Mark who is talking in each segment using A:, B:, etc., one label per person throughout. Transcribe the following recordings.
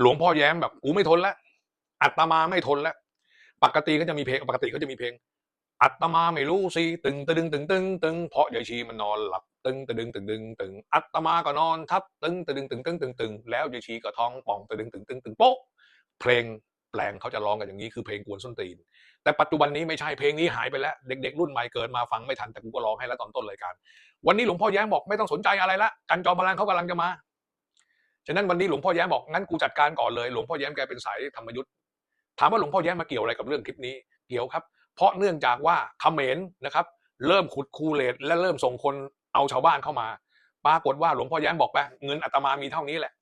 A: หลวงพ่อแย้มแบบกูไม่ทนแล้วอัตมาไม่ทนแล้ว ปกติก็จะมีเพลงปกติก็จะมีเพลง อัตมาไม่รู้สิตึงตะดึงตึงตึงตึงเพราะยายชีมันนอนหลับตึงตะดึงตึงตึงตึงอัตมาก็นอนทับตึงตึงตึงตึงตึงตึงแล้วยายชีก็ท้องป่องตะดึงตึงตึงตึงโป๊ะเพลงแปลงเขาจะร้องกันอย่างนี้คือเพลงกวนส้นตีน แต่ปัจจุบันนี้ไม่ใช่เพลงนี้หายไปแล้ว เด็กๆรุ่นใหม่เกิดมาฟังไม่ทันแต่กูก็ร้องให้แล้วตอนต้นรายการ วันนี้หลวงพ่อแย้มบอกไม่ต้องสนใจอะไรละกันจอมพลังเขากำลังจะมา ฉะนั้นวันนี้หลวงพ่อแย้มบอกงั้นกูจัดการก่อนเลยหลวงพ่อแย้มแกเป็นสายธรรมยุทธ์ถามว่าหลวงพ่อแย้มมาเกี่ยวอะไรกับเรื่องคลิปนี้เกี่ยวครับ เพราะเนื่องจากว่าเขมรนะครับ เริ่มขุดคูเลตและเริ่มส่งคนเอาชาวบ้านเข้ามา ปรากฏว่าหลวงพ่อแย้มบอกไปเงินอาตมามีเท่านี้แหละ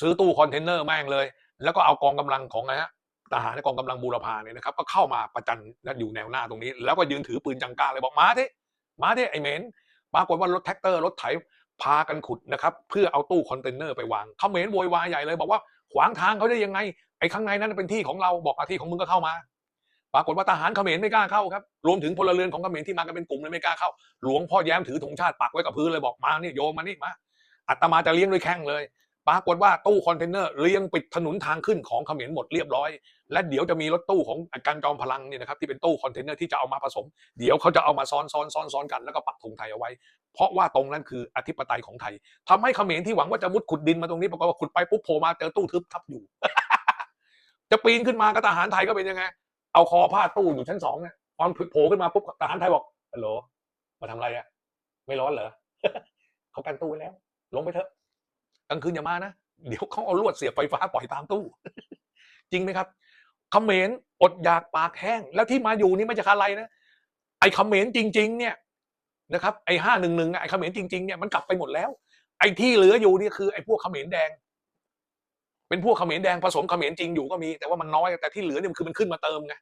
A: ซื้อตู้คอนเทนเนอร์แม่งเลย แล้วก็เอากองกำลังของนะฮะทหารในกองกำลังบูรพาเนี่ยนะครับ ก็เข้ามาประจันและอยู่แนวหน้าตรงนี้ แล้วก็ยืนถือปืนจังกาเลยบอกมาที่มาที่ไอเหมนปรากฏว่ารถแท็กเตอร์รถไถ พากันขุดนะครับเพื่อเอาตู้คอนเทนเนอร์ไปวางเขมรโวยวายใหญ่เลยบอกว่าขวางทางเขาได้ยังไงไอ้ข้างในนั้นเป็นที่ของเราบอกอาที่ของมึงก็เข้ามา ปรากฏว่าทหารเขมรไม่กล้าเข้าครับรวมถึงพลเรือนของเขมรที่มากันเป็นกลุ่มเลยไม่กล้าเข้า หลวงพ่อแย้มถือธงชาติปักไว้กับพื้นเลยบอกมาเนี่โยมมานี่มาอาตมาจะเลี้ยงด้วยแข้งเลย ปรากฏว่าตู้คอนเทนเนอร์เรียงปิดถนนทางขึ้นของเขมรหมดเรียบร้อย และเดี๋ยวจะมีรถตู้ของการจอมพลังเนี่ยนะครับที่เป็นตู้คอนเทนเนอร์ที่จะเอามาผสม เดี๋ยวเขาจะเอามาซ้อนซ้อนซ้อนซ้อนกันแล้วก็ปักธงไทยเอาไว้ เพราะว่าตรงนั้นคืออธิปไตยของไทยทำให้เขมรที่หวังว่าจะมุดขุดดินมาตรงนี้ปรากฏว่าขุดไปปุ๊บโผล่มาเจอตู้ทึบทับอยู่ จะปีนขึ้นมาก็ทหารไทยก็เป็นยังไง เอาคอพาตู้อยู่ชั้นสองเนี่ยตอนโผล่ขึ้นมาปุ๊บทหารไทยบอกฮัลโหลมาทำอะไรอะไม่ร้อนเหรอเขากันตู้ไว้แล้ว ลงไปเถอะ กลางคืนอย่ามานะ เดี๋ยวเขาเอาลวดเสียบไฟฟ้าปล่อยตามตู้ จริงไหมครับเขมรอดอยากปากแห้ง แล้วที่มาอยู่นี่ไม่ใช่อะไรนะ ไอ้เขมรจริง ๆ เนี่ยนะครับไอ้ห้าหนึ่งหนึ่งไอ้เขมรจริงๆเนี่ยมันกลับไปหมดแล้ว ไอ้ที่เหลืออยู่นี่คือไอ้พวกเขมรแดง เป็นพวกเขมรแดงผสมเขมรจริงอยู่ก็มี แต่ว่ามันน้อยแต่ที่เหลือเนี่ยคือมันขึ้นมาเติมไง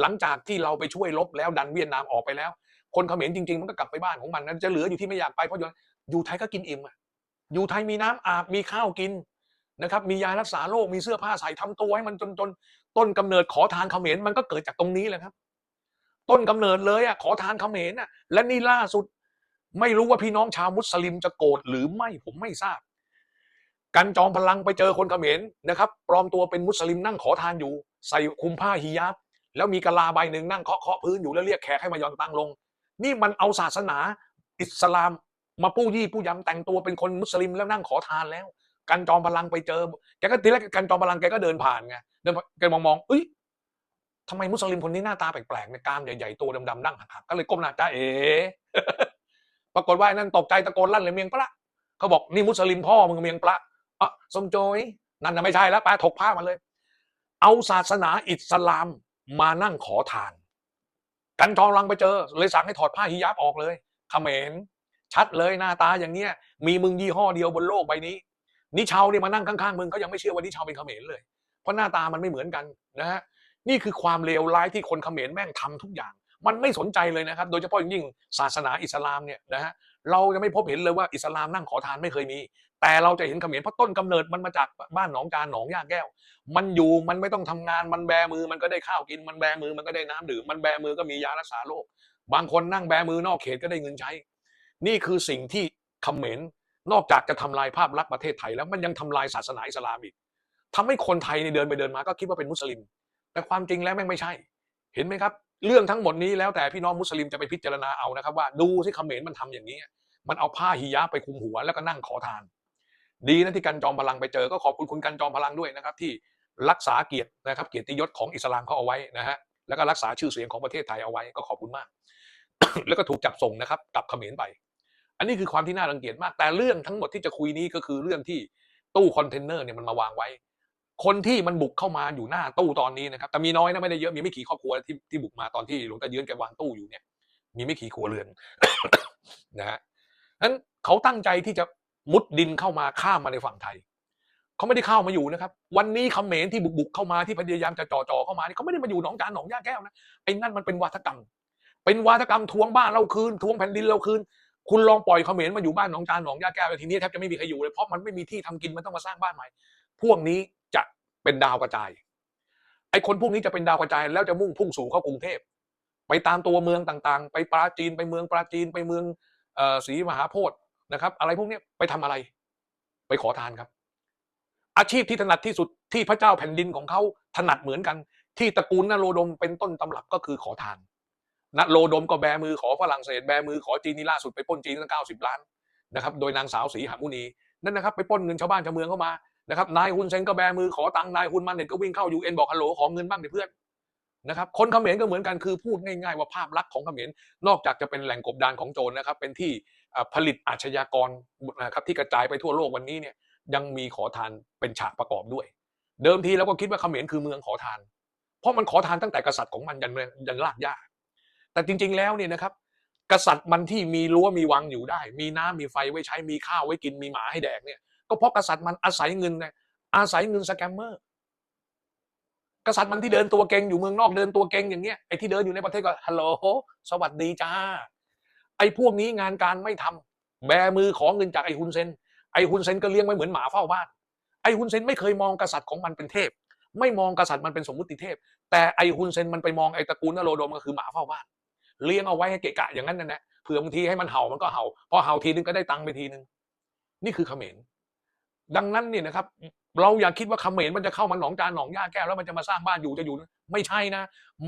A: หลังจากที่เราไปช่วยลบแล้วดันเวียดนามออกไปแล้ว คนเขมรจริง ๆ มันก็กลับไปบ้านของมันนะจะเหลืออยู่ที่ไม่อยากไปเพราะอยู่อยู่ไทยก็กินอิ่มอะ อยู่ไทยมีน้ำอาบมีข้าวกินนะครับ มียารักษาโรคมีเสื้อผ้าใส่ทำตัวให้มันจนจนต้นกำเนิดขอทานเขมรมันก็เกิดจากตรงนี้แหละครับ ต้นกำเนิดเลยอะขอทานเขมรอะและนี่ล่าสุด ไม่รู้ว่าพี่น้องชาวมุสลิมจะโกรธหรือไม่ผมไม่ทราบ กันจอมพลังไปเจอคนเขมรนะครับปลอมตัวเป็นมุสลิมนั่งขอทานอยู่ ใส่คุมผ้าฮิญาบแล้วมีกะลาใบหนึ่งนั่งเคาะเคาะพื้นอยู่แล้วเรียกแขกให้มายอนตังลง นี่มันเอาศาสนาอิสลาม มาปู้ยี่ปู้ยำแต่งตัวเป็นคนมุสลิมแล้วนั่งขอทานแล้ว กันจอมพลังไปเจอแกก็ทีแรกกันจอมพลังแกก็เดินผ่านไงเดินแกมองมองเอ้ยทำไมมุสลิมคนนี้หน้าตาแปลกๆเนี่ยกามใหญ่ๆตัวดำๆนั่งหักๆก็เลยก้มหน้าจ้าเอ๋ปรากฏว่านั่นตกใจตะโกนลั่นเลยเมียงปละเขาบอกนี่มุสลิมพ่อมึงเมียงปละอะสมโจยนั่นน่ะไม่ใช่แล้วปาถกผ้ามาเลย เอาศาสนาอิสลามมานั่งขอทาน กันจองลังไปเจอ เลยสั่งให้ถอดผ้าฮิญาบออกเลยเขมร ชัดเลยหน้าตาอย่างเนี้ยมีมึงยี่ห้อเดียวบนโลกใบนี้ นิชาวเนี่ยมานั่งข้างๆมึงเขายังไม่เชื่อว่านิชาวเป็นเขมรเลย เพราะหน้าตามันไม่เหมือนกันนะฮะนี่คือความเลวร้ายที่คนเขมรแม่งทำทุกอย่าง มันไม่สนใจเลยนะครับ โดยเฉพาะอย่างยิ่งศาสนาอิสลามเนี่ยนะฮะเราจะไม่พบเห็นเลยว่าอิสลามนั่งขอทานไม่เคยมี แต่เราจะเห็นเขมรเพราะต้นกำเนิดมันมาจากบ้านหนองจานหนองย่าแก้ว มันอยู่มันไม่ต้องทำงานมันแบมือมันก็ได้ข้าวกินมันแบมือมันก็ได้น้ำดื่มมันแบมือก็มียารักษาโรคบางคนนั่งแบมือนอกเขตก็ได้เงินใช้ นี่คือสิ่งที่เขมรนอกจากจะทำลายภาพลักษณ์ประเทศไทยแล้วมันยังทำลายศาสนาอิสลามอีกทำให้คนไทยเนี่ยเดินไปเดินมาก็คิดว่าเป็นมุสลิม แต่ความจริงแล้วแม่งไม่ใช่ เห็นไหมครับ เรื่องทั้งหมดนี้แล้วแต่พี่น้องมุสลิมจะไปพิจารณาเอานะครับ ว่าดูที่เขมรมันทำอย่างนี้ มันเอาผ้าฮิญาบไปคุมหัวแล้วก็นั่งขอทาน ดีนะที่กันจอมพลังไปเจอก็ขอบคุณคุณกันจอมพลังด้วยนะครับ ที่รักษาเกียรตินะครับเกียรติยศของอิสลามเขาเอาไว้นะฮะแล้วก็รักษาชื่อเสียงของประเทศไทยเอาไว้ก็ขอบคุณมาก แล้วก็ถูกจับส่งนะครับกลับเขมรไป อันนี้คือความที่น่ารังเกียจมาก แต่เรื่องทั้งหมดที่จะคุยนี้ก็คือเรื่องที่ตู้คอนเทนเนอร์เนี่ยมันมาวางไว้ คนที่มันบุกเข้ามาอยู่หน้าตู้ตอนนี้นะครับ แต่มีน้อยนะไม่ได้เยอะ มีไม่กี่ครอบครัวที่ที่บุกมาตอนที่หลวงตาเยือนแกวางตู้อยู่เนี่ย มีไม่กี่ครัวเรือนนะฮะนั้นเขาตั้งใจที่จะมุดดินเข้ามาข้ามมาในฝั่งไทยเขาไม่ได้เข้ามาอยู่นะครับ วันนี้เขมรที่บุกบุกเข้ามาที่พยายามจะจ่อจ่อเข้ามานี่เขาไม่ได้มาอยู่หนองจานหนองย่าแก้วนะไอ้นั่นมันเป็นวาทกรรม เป็นวาทกรรมทวงบ้านเราคืนทวงแผ่นดินเราคืน คุณลองปล่อยเขมรมาอยู่บ้านหนองจานหนองยาแก้วทีนี้แทบจะไม่มีใครอยู่เลยเพราะมันไม่มีที่ทำกินมันต้องมาสร้างบ้านใหม่ พวกนี้จะเป็นดาวกระจายไอ้คนพวกนี้จะเป็นดาวกระจายแล้วจะมุ่งพุ่งสู่เข้ากรุงเทพไปตามตัวเมืองต่างๆ ไปปราจีนไปเมืองปราจีนไปเมืองศรีมหาโพธิ์นะครับ อะไรพวกนี้ไปทำอะไร ไปขอทานครับ อาชีพที่ถนัดที่สุดที่พระเจ้าแผ่นดินของเขาถนัดเหมือนกัน ที่ตระกูลนโรดมเป็นต้นตำรับก็คือขอทาน นโรดมก็แบมือขอฝรั่งเศสแบมือขอจีนนี่ล่าสุดไปป้นจีนตั้งเก้าสิบล้านนะครับโดยนางสาวศรีหมุนีนั่นนะครับไปป้นเงินชาวบ้านชาวเมืองเข้ามานะครับนายฮุนเซนก็แบมือขอตังค์นายฮุนมันเน็ตก็วิ่งเข้ายูเอ็นบอกฮัลโหลขอเงินบ้างเดิเพื่อนนะครับคนเขมรก็เหมือนกันคือพูดง่ายๆว่าภาพลักษณ์ของเขมรนอกจากจะเป็นแหล่งกบดานของโจรนะครับเป็นที่ผลิตอาชญากรนะครับที่กระจายไปทั่วโลกวันนี้เนี่ยยังมีขอทานเป็นฉากประกอบด้วย เดิมทีเราก็คิดว่าเขมรคือเมืองขอทาน เพราะมันขอทานตั้งแต่กษัตริย์ของมันยันยันลากย่า แต่จริง ๆ แล้วเนี่ยนะครับ กษัตริย์มันที่มีรั้วมีวังอยู่ได้ มีน้ำมีไฟไว้ใช้มีข้าวไว้กินมีหมาให้แดกเนี่ยก็เพราะกษัตริย์มันอาศัยเงินนี่ยอาศัยเงินสแกมเมอร์กษัตริย์มันที่เดินตัวเก่งอยู่เมืองนอกเดินตัวเก่งอย่างเงี้ยไอ้ที่เดินอยู่ในประเทศก็ฮัลโหลสวัสดีจ้า ไอ้พวกนี้งานการไม่ทำแบมือขอเงินจากไอ้ฮุนเซนไอ้ฮุนเซนก็เลี้ยงไว้เหมือนหมาเฝ้าบ้านไอ้ฮุนเซนไม่เคยมองกษัตริย์ของมันเป็นเทพ ไม่มองกษัตริย์มันเป็นสมมุติเทพ แต่ไอ้ฮุนเซนมันไปมองไอ้ตระกูลนโรดมก็คือหมาเฝ้าบ้าน เลี้ยงเอาไว้ให้เกะกะอย่างนั้นนั่นแหละเผื่อบางทีให้มันเห่ามันก็เห่าพอเห่าทีนึงก็ได้ตังค์ไปทีนึงนี่คือเขมรดังนั้นเนี่ยนะครับ เราอย่าคิดว่าเขมรมันจะเข้ามาหนองจานหนองย่าแก้วแล้วมันจะมาสร้างบ้านอยู่จะอยู่ ไม่ใช่นะ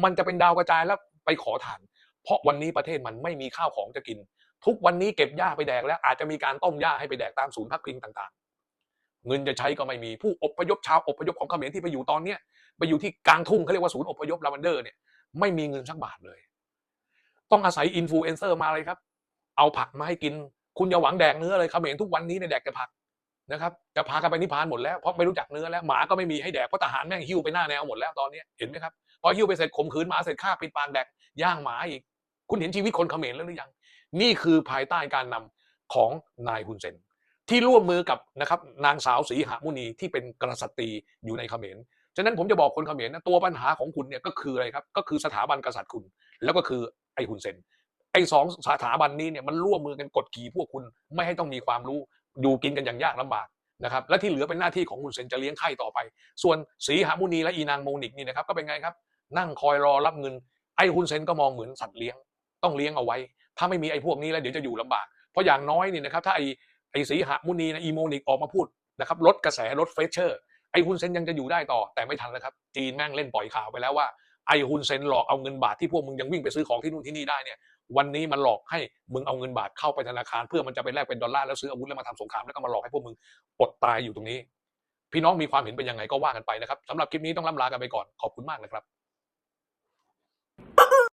A: มันจะเป็นดาวกระจายแล้วไปขอทาน เพราะวันนี้ประเทศมันไม่มีข้าวของจะกิน ทุกวันนี้เก็บหญ้าไปแดกแล้วอาจจะมีการต้มหญ้าให้ไปแดกตามศูนย์พักพิงต่างๆ เงินจะใช้ก็ไม่มีผู้อพยพชาวอพยพของเขมรที่ไปอยู่ตอนเนี้ยไปอยู่ที่กลางทุ่งเขาเรียกว่าศูนย์อพยพลาวันเดอร์เนี่ยไม่มีเงินสักบาทเลย ต้องอาศัยอินฟลูเอนเซอร์มาเลยครับ เอาผักมาให้กิน คุณอย่าหวังแดกเนื้อเลยเขมรทุกวันนี้เนี่ยแดกแต่ผักนะครับจะพากันไปนิพพานหมดแล้วเพราะไม่รู้จักเนื้อแล้วหมาก็ไม่มีให้แดกเพราะทหารแม่งหิ้วไปหน้าแนวหมดแล้วตอนนี้เห็นไหมครับพอหิ้วไปเสร็จข่มขืนหมาเสร็จฆ่าปิดปากแดกย่างหมาอีก คุณเห็นชีวิตคนเขมรแล้วหรือยัง นี่คือภายใต้การนำของนายฮุนเซนที่ร่วมมือกับนะครับนางสาวศรีหมุนีที่เป็นกษัตริย์อยู่ในเขมรฉะนั้นผมจะบอกคนเขมรนะตัวปัญหาของคุณเนี่ยก็คืออะไรครับก็คือสถาบันกษัตริย์คุณ แล้วก็คือ ไอ้ฮุนเซนไอ้สองสถาบันนี้เนี่ยมันร่วมมือกันกดขี่พวกคุณไม่ให้ต้องมีความรู้ดูกินกันอย่างยากลำบากนะครับและที่เหลือเป็นหน้าที่ของฮุนเซนจะเลี้ยงไข่ต่อไป ส่วนสีหามุนีและอีนางโมนิกนี่นะครับก็เป็นไงครับ นั่งคอยรอรับเงิน ไอ้ฮุนเซนก็มองเหมือนสัตว์เลี้ยง ต้องเลี้ยงเอาไว้ ถ้าไม่มีไอ้พวกนี้แล้วเดี๋ยวจะอยู่ลำบาก เพราะอย่างน้อยนี่นะครับถ้าไอ้ไอ้สีหามุนีนะอีโมนิกออกมาพูดนะครับลดกระแสลดเฟเชอร์ไอ้ฮุนเซนยังจะอยู่ได้ต่อแต่ไม่ทันแล้วครับจีนแม่งเล่นปล่อยข่าวไปแล้วว่า ไอฮุนเซนหลอกเอาเงินบาทที่พวกมึงยังวิ่งไปซื้อของที่นู่นที่นี่ได้เนี่ยวันนี้มันหลอกให้มึงเอาเงินบาทเข้าไปธนาคาร เพื่อมันจะไปแลกเป็นดอลลาร์แล้วซื้ออาวุธแล้วมาทำสงครามแล้วก็มาหลอกให้พวกมึงอดตายอยู่ตรงนี้ พี่น้องมีความเห็นเป็นยังไงก็ว่ากันไปนะครับสำหรับคลิปนี้ต้องล่ำลากันไปก่อนขอบคุณมากนะครับ